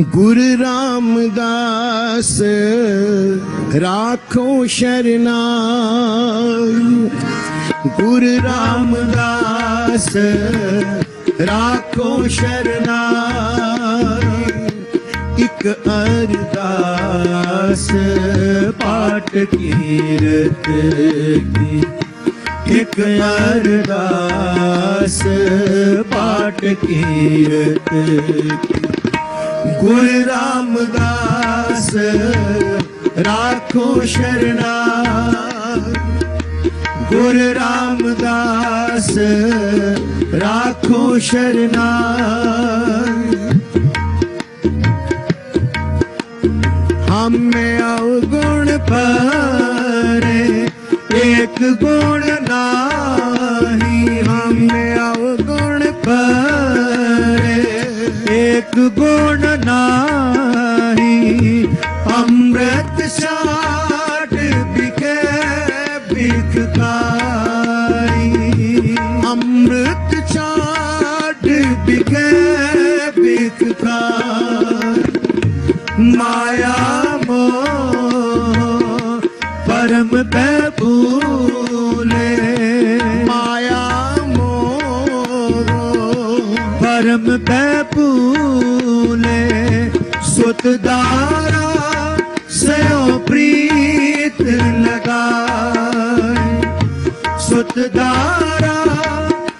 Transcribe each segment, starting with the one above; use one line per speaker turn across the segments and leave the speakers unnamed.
ਗੁਰ ਰਾਮਦਾਸ, ਰਾਖੋ ਸ਼ਰਨਾ ਗੁਰੂ ਰਾਮਦਾਸ, ਰਾਖੋ ਸ਼ਰਨਾ ਇੱਕ ਅਰਦਾਸ ਪਾਠ ਕੀਰਤ ਕੀ। ਇਕ ਅਰਦਾਸ ਪਾਠ ਕੀਰਤ ਕੀ। ਗੁਰ ਰਾਮਦਾਸ, ਰਾਖੋ ਸ਼ਰਨਾ ਗੁਰ ਰਾਮਦਾਸ, ਰਾਖੋ ਸ਼ਰਨਾ ਹਮੇ ਅਵਗੁਣ ਪਰੇ ਇੱਕ ਗੁਣ ਨਾਹੀ। ਹਮੇ ਅਵਗੁਣ ਪਰੇ ਇੱਕ ਗੁਣ ਬਿਕਕਾਈ ਅੰਮ੍ਰਿਤ ਛਾਟ ਬਿਕੇ ਬਿਕਕਾਈ ਮਾਇਆ ਮੋਹ ਪਰਮ ਪੈ ਭੂਲੇ ਮਾਇਆ ਮੋਹ ਪਰਮ ਪੈ ਭੂਲੇ ਸੁਤ ਦਾਰਾ ਸੁਤ ਦਾਰਾ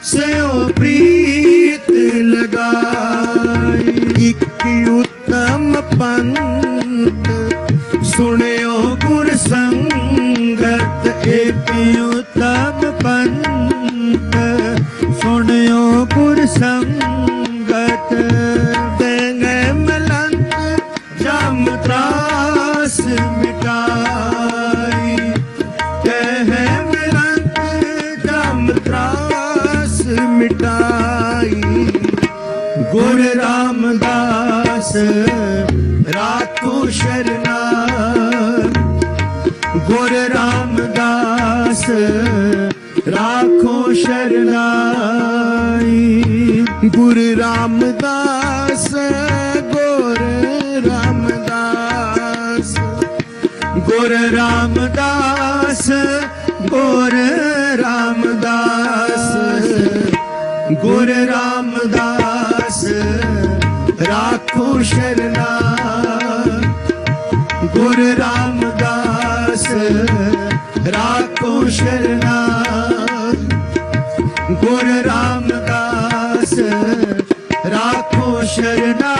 ਸਿਓ ਪ੍ਰੀਤ ਲਗਾਈ। ਇੱਕ ਉਤਮ ਪੰਥ, ਸੁਣਿਓ ਗੁਰ ਸੰਗਤ। ਇੱਕ ਉਤਮ ਪੰਥ, ਸੁਣਿਓ ਗੁਰ ਸੰਗਤ। ਦੇਂਗੇ ਮਲੰਕ ਜਮ ਤਰਾਸ ਮਿਟਾਈ। ਗੁਰ ਰਾਮਦਾਸ ਰਾਖੋ ਸ਼ਰਨਾ ਗੁਰ ਰਾਮਦਾਸ ਰਾਖੋ ਸ਼ਰਨਾਈ। ਗੁਰ ਰਾਮਦਾਸ ਗੁਰ ਰਾਮਦਾਸ। ਗੁਰ ਰਾਮਦਾਸ, ਗੁਰ ਗੁਰ ਰਾਮਦਾਸ ਰਾਖੋ ਸ਼ਰਨਾ। ਗੁਰ ਰਾਮਦਾਸ ਰਾਖੋ ਸ਼ਰਨਾ। ਗੁਰ ਰਾਮਦਾਸ ਰਾਖੋ ਸ਼ਰਨਾ।